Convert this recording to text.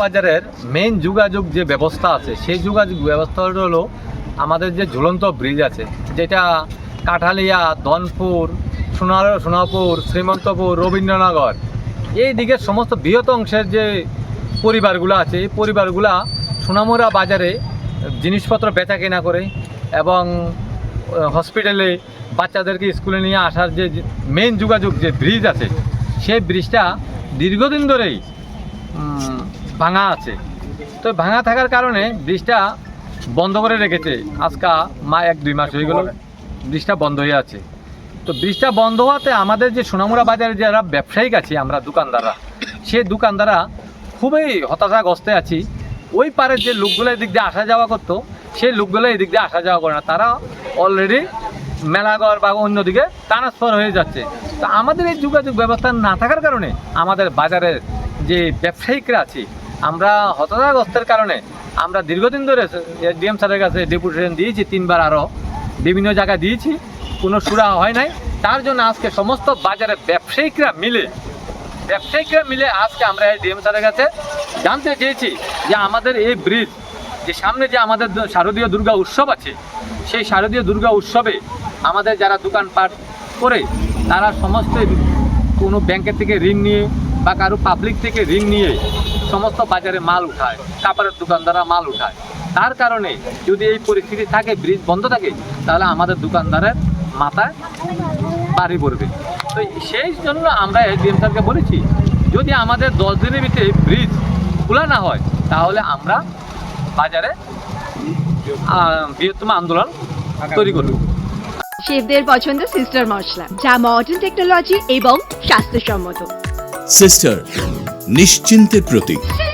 বাজারের মেইন যোগাযোগ যে ব্যবস্থা আছে, সেই যোগাযোগ ব্যবস্থা হলো আমাদের যে ঝুলন্ত ব্রিজ আছে, যেটা কাঠালিয়া দনপুর সোনার, সোনাপুর, শ্রীমন্তপুর, রবীন্দ্রনগর। এই দিকের সমস্ত বৃহৎ অংশের যে পরিবারগুলো আছে, এই পরিবারগুলা সোনামুরা বাজারে জিনিসপত্র বেচা কেনা করে এবং হসপিটালে বাচ্চাদেরকে স্কুলে নিয়ে আসার যে মেন যোগাযোগ যে ব্রিজ আছে, সেই ব্রিজটা দীর্ঘদিন ধরেই ভাঙা আছে। তো ভাঙা থাকার কারণে ব্রিজটা বন্ধ করে রেখেছে। আজকা মা এক দুই মাস হয়ে গেল ব্রিজটা বন্ধ হয়ে আছে। তো ব্রিজটা বন্ধ হওয়াতে আমাদের যে সোনামুড়া বাজারে যারা ব্যবসায়িক আছি, আমরা দোকানদাররা, সে দোকানদাররা খুবই হতাশাগ্রস্তে আছি। ওই পারের যে লোকগুলো এদিক দিয়ে আসা যাওয়া করতো সেই লোকগুলো এদিক দিয়ে আসা যাওয়া করে না। তারা অলরেডি মেলাঘর বা অন্যদিকে ট্রান্সফার হয়ে যাচ্ছে। তো আমাদের এই যোগাযোগ ব্যবস্থা না থাকার কারণে আমাদের বাজারের যে ব্যবসায়িকরা আছি আমরা হতাশাগ্রস্তের কারণে আমরা দীর্ঘদিন ধরে ডিএম স্যারের কাছে ডেপুটেশন দিয়েছি, তিনবার আরও। বিভিন্ন জায়গায় দিয়েছি, কোনো সুরা হয় নাই। তার জন্য আজকে সমস্ত বাজারের ব্যবসায়িকরা মিলে ব্যবসায়িকরা মিলে আজকে আমরা এই ডিএম স্যারের কাছে জানতে চেয়েছি যে আমাদের এই ব্রিজ, যে সামনে যে আমাদের শারদীয় দুর্গা উৎসব আছে, সেই শারদীয় দুর্গা উৎসবে আমাদের যারা দোকানপাট করে, তারা সমস্ত কোনো ব্যাংকের থেকে ঋণ নিয়ে বা কারও পাবলিক থেকে ঋণ নিয়ে সমস্ত বাজারে মাল উঠায় কাপড়ের দোকানদাররা মাল উঠায়। তার কারণে যদি এই পরিস্থিতি থাকে ব্রিজ বন্ধ থাকে তাহলে আমাদের দোকানদারের মাথায় বাড়ি পড়বে। তো সেই জন্য আমরা এসডিএম স্যারকে বলেছি যদি আমাদের দশ দিনের ভিতরে ব্রিজ খোলা না হয় তাহলে আমরা বাজারে বৃহত্তম আন্দোলন তৈরি করব। শেফদের পছন্দ সিস্টার মশলা যা মডার্ন টেকনোলজি এবং স্বাস্থ্যসম্মত। সিস্টার নিশ্চিন্তের প্রতীক।